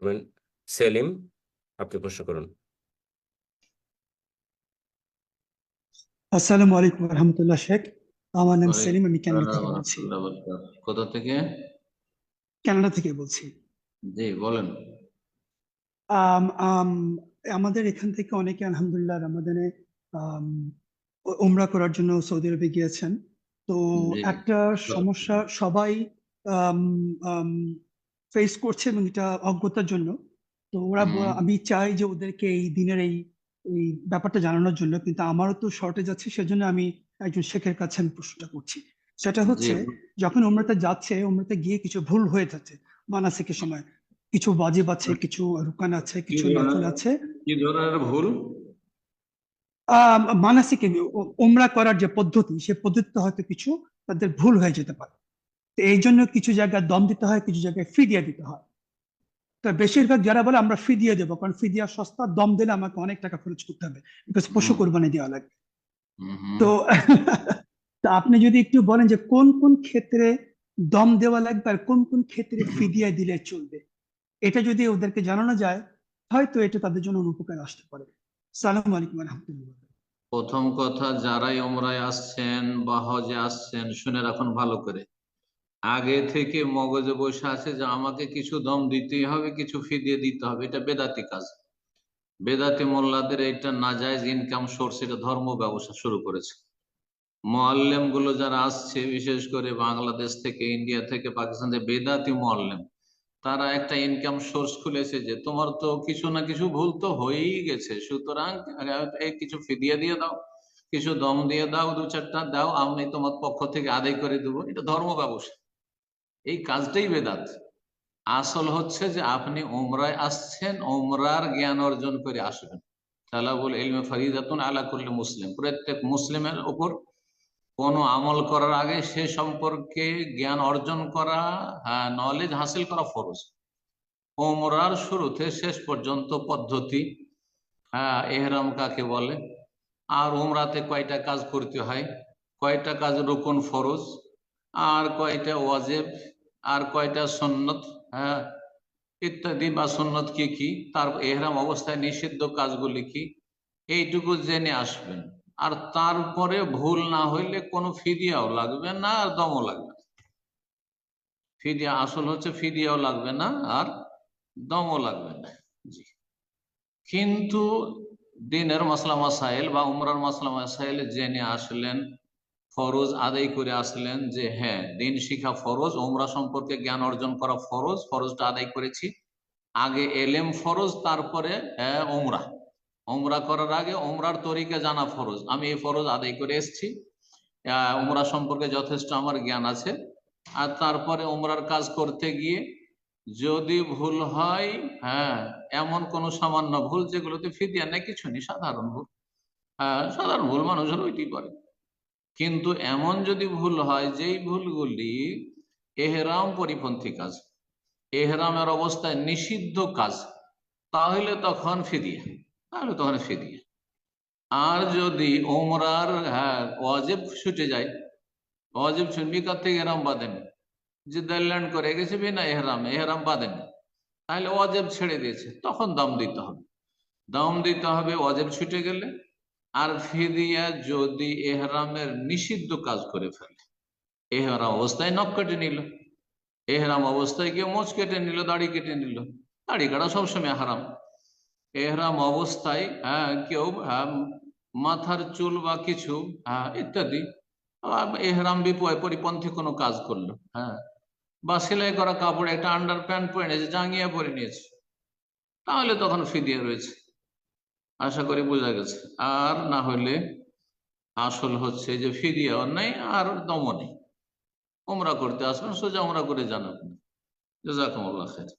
করবেন। সেলিম আপনি প্রশ্ন করুন। আসসালামু আলাইকুম রহমতুল্লাহ শেখ। আমার নাম সেলিম আমি কানাডা আসসালাম থেকে বলছি। কোথা থেকে? কানাডা থেকে বলছি। জি বলেন। আম, আম, আমাদের এখান থেকে অনেকে আলহামদুলিল্লাহ রমাদানে উমরা করার জন্য সৌদি আরবে গিয়েছেন। তো একটা সমস্যা সবাই ফেস করছে এবং এটা অজ্ঞতার জন্য। তো ওরা আমি চাই যে ওদেরকে এই দিনের এই এই ব্যাপারটা জানানোর জন্য কিন্তু আমারও তো শর্টেজ আছে সেজন্য আমি একজন শেখের কাছে আমি প্রশ্নটা করছি। সেটা হচ্ছে যখন উমরাতে যাচ্ছে উমরাতে গিয়ে কিছু ভুল হয়ে যাচ্ছে। মানাসিকের সময় কিছু ওয়াজিব আছে কিছু রুকান আছে কিছু? নফল আছে। কি ধরনের ভুল? আহ মানাসিকে ও- উমরা করার যে পদ্ধতি সে পদ্ধতিতে হয়তো কিছু তাদের ভুল হয়ে যেতে পারে। তো এই জন্য কিছু জায়গায় দম দিতে হয় কিছু জায়গায় ফিদিয়া দিতে হয়। তো বেশিরভাগ যারা বলে আমরা ফিদিয়া দেবো কারণ ফিদিয়া সস্তা দম দিলে আমাকে অনেক টাকা খরচ করতে হবে বিকজ পশু কোরবানি দেওয়া লাগবে। তো আপনি যদি একটু বলেন যে কোন কোন ক্ষেত্রে দম দেওয়া লাগবে আর কোন কোন ক্ষেত্রে ফিদিয়া দিলে চলবে? এটা যদি ওদেরকে জানানো যায় হয়তো এটা তাদের জন্য অনুপকার আসতে পারে। সালাম আলাইকুম রহমতুল্লাহ প্রথম কথা যারাই ওমরায় আসছেন বা হজে আসছেন শুনে রাখুন ভালো করে। আগে থেকে মগজে বসে আছে যে আমাকে কিছু দম দিতেই হবে, কিছু ফিদিয়ে দিতে হবে। এটা বেদাতি কাজ। বেদাতি মোল্লাদের এটা নাজায়জ ইনকাম সোর্স এটা ধর্ম ব্যবসা শুরু করেছে। মোয়াল্লেমগুলো যারা আসছে, বিশেষ করে বাংলাদেশ থেকে, ইন্ডিয়া থেকে, পাকিস্তান থেকে, বেদাতি মোয়াল্লেম, তারা একটা ইনকাম সোর্স খুলেছে যে তোমার তো কিছু না কিছু ভুল তো হয়েই গেছে। সুতরাং কিছু ফিদিয়ে দিয়ে দাও, কিছু দম দিয়ে দাও দু চারটা দাও, আমি তোমার পক্ষ থেকে আদায় করে দেবো। এটা ধর্ম ব্যবসা। এই কাজটাই বেদাত। আসল হচ্ছে যে আপনি ওমরায় আসছেন ওমরার জ্ঞান অর্জন করে আসবেন। তালাবুল ইলমে ফরিদাতুন আলা কুল্লি মুসলিম। প্রত্যেক মুসলিমের উপর কোনো আমল করার আগে সে সম্পর্কে জ্ঞান অর্জন করা হ্যাঁ নলেজ হাসিল করা ফরজ। ওমরার শুরুতে শেষ পর্যন্ত পদ্ধতি হ্যাঁ এহরাম কাকে বলে? আর উমরাতে কয়টা কাজ করতে হয়? কয়টা কাজ রুকন ফরজ? আর কয়টা ওয়াজেব? আর কয়টা সন্নত? হ্যাঁ? ইত্যাদি বা সন্নত কি কি? তার এহরাম অবস্থায় নিষিদ্ধ কাজগুলি কি? এইটুকু জেনে আসবেন। আর তারপরে ভুল না হইলে কোনো ফিদিয়াও লাগবে না আর দমও লাগবে ফিদিয়া, আসল হচ্ছে ফিদিয়াও লাগবে না আর দমও লাগবে না। জি। কিন্তু দিনের মাসলা মাসাইল বা উমরার মাসলা মাসাইল জেনে আসলেন ফরজ আদায় করে আসলেন যে হ্যাঁ দিন শিখা ফরজ, ওমরা সম্পর্কে জ্ঞান অর্জন করা ফরজ, ফরজটা আদায় করেছি। আগে এলেম ফরজ, তারপরে হ্যাঁ ওমরা। ওমরা করার আগে ওমরার তরিকা জানা ফরজ। আমি এই ফরজ আদায় করে এসেছি। ওমরা সম্পর্কে যথেষ্ট আমার জ্ঞান আছে। আর তারপরে ওমরার কাজ করতে গিয়ে যদি ভুল হয় হ্যাঁ এমন কোন সামান্য ভুল যেগুলোতে ফিদিয়া নেই, কিছু নেই, সাধারণ ভুল। হ্যাঁ সাধারণ ভুল মানুষের ওইটি পারে কিন্তু এমন যদি ভুল হয়, যেই ভুলগুলি এহরাম পরিপন্থী কাজ, এহরামের অবস্থায় নিষিদ্ধ কাজ, তাহলে তখন ফিরিয়ে তাহলে তখন ফিরিয়ে আর যদি ওমরার হ্যাঁ ওয়াজেব ছুটে যায় অজেব ছুটবি কার থেকে এহরাম বাঁধেন যে ল্যান্ড করে, গেছে বিনা এহরামে, এহরাম বাঁধেন তাহলে অজেব ছেড়ে দিয়েছে, তখন দাম দিতে হবে। দাম দিতে হবে অজেব ছুটে গেলে আর ফিদিয়া যদি এহরামের নিষিদ্ধ কাজ করে ফেলে। এহরাম অবস্থায় নখ কেটে নিল। এহরাম অবস্থায় গিয়ে মোচ কেটে নিল দাড়ি কেটে নিল। দাড়ি কাটা সবসময় হারাম। এহরাম অবস্থায় হ্যাঁ কেউ হ্যাঁ, মাথার চুল বা কিছু হ্যাঁ ইত্যাদি এহরাম বিপয় পরিপন্থী কোনো কাজ করল হ্যাঁ। বা সেলাই করা কাপড় একটা আন্ডার প্যান্ট পরে নিয়েছে জাঙ্গিয়া পরে নিয়েছে। তাহলে তখন ফিদিয়া রয়েছে। আশা করি বোঝা গেছে। আর না হলে আসল হচ্ছে যে ফিরিয়া নেই, আর দমও নেই ওমরা করতে আসবেন, সোজা ওমরা করে জানাবেন জাজাকুমুল্লাহ খাইর।